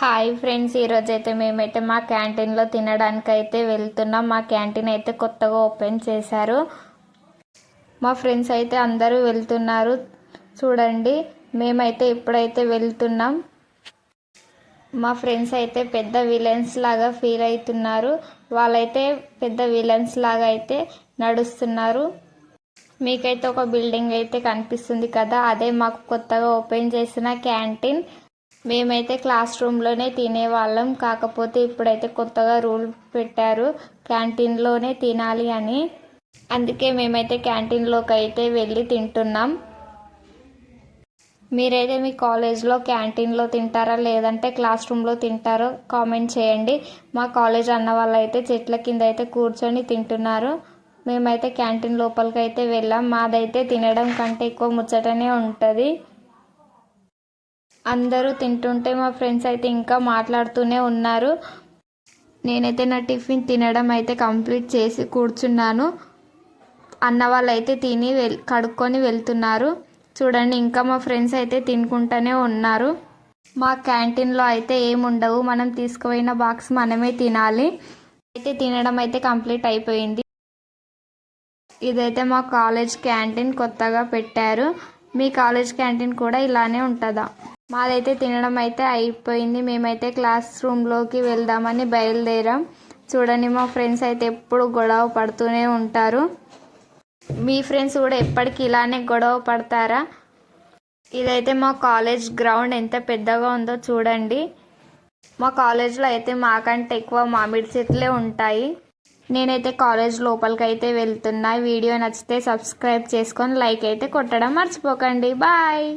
Hi friends ఈరోజు అయితే మేమైతే మా క్యాంటీన్లో తినడానికి అయితే వెళ్తున్నాం. మా క్యాంటీన్ అయితే కొత్తగా ఓపెన్ చేశారు. మా ఫ్రెండ్స్ అయితే అందరూ వెళ్తున్నారు. చూడండి మేమైతే ఇప్పుడైతే వెళ్తున్నాం. మా ఫ్రెండ్స్ అయితే పెద్ద విలన్స్ లాగా ఫీల్ అవుతున్నారు. వాళ్ళైతే పెద్ద విలన్స్ లాగా అయితే నడుస్తున్నారు. మీకైతే ఒక బిల్డింగ్ అయితే కనిపిస్తుంది కదా అదే మాకు కొత్తగా ఓపెన్ చేసిన క్యాంటీన్ మేమైతే క్లాస్ రూమ్లోనే తినేవాళ్ళం. కాకపోతే ఇప్పుడైతే కొత్తగా రూల్ పెట్టారు. క్యాంటీన్లోనే తినాలి అని. అందుకే మేమైతే క్యాంటీన్లోకి అయితే వెళ్ళి తింటున్నాం. మీరైతే మీ కాలేజ్లో క్యాంటీన్లో తింటారా? లేదంటే క్లాస్ రూమ్లో తింటారో కామెంట్ చేయండి. మా కాలేజ్ అన్న వాళ్ళు అయితే చెట్ల కింద అయితే కూర్చొని తింటున్నారు. మేమైతే క్యాంటీన్ లోపలికి అయితే వెళ్ళాం. మాదైతే తినడం కంటే ఎక్కువ ముచ్చటనే ఉంటుంది. అందరూ తింటుంటే మా ఫ్రెండ్స్ అయితే ఇంకా మాట్లాడుతూనే ఉన్నారు. నేనైతే నా టిఫిన్ తినడం అయితే కంప్లీట్ చేసి కూర్చున్నాను. అన్న వాళ్ళు అయితే తిని వెల్ కడుక్కొని వెళ్తున్నారు. చూడండి ఇంకా మా ఫ్రెండ్స్ అయితే తినుకుంటూనే ఉన్నారు. మా క్యాంటీన్లో అయితే ఏముండవు. మనం తీసుకుపోయిన బాక్స్ మనమే తినాలి. అయితే తినడం అయితే కంప్లీట్ అయిపోయింది. ఇదైతే మా కాలేజ్ క్యాంటీన్ కొత్తగా పెట్టారు. మీ కాలేజ్ క్యాంటీన్ కూడా ఇలానే ఉంటుందా? మాదైతే తినడం అయితే అయిపోయింది. మేమైతే క్లాస్ రూమ్లోకి వెళ్దామని బయలుదేరాం. చూడండి మా ఫ్రెండ్స్ అయితే ఎప్పుడు గొడవ పడుతూనే ఉంటారు. మీ ఫ్రెండ్స్ కూడా ఎప్పటికీ ఇలానే గొడవ పడతారా? ఇదైతే మా కాలేజ్ గ్రౌండ్ ఎంత పెద్దగా ఉందో చూడండి. మా కాలేజ్లో అయితే మాకంటే ఎక్కువ మామిడి చెట్లే ఉంటాయి. నేనైతే కాలేజ్ లోపలికి అయితే వెళ్తున్నా వీడియో నచ్చితే సబ్స్క్రైబ్ చేసుకొని లైక్ అయితే కొట్టడం మర్చిపోకండి. బాయ్.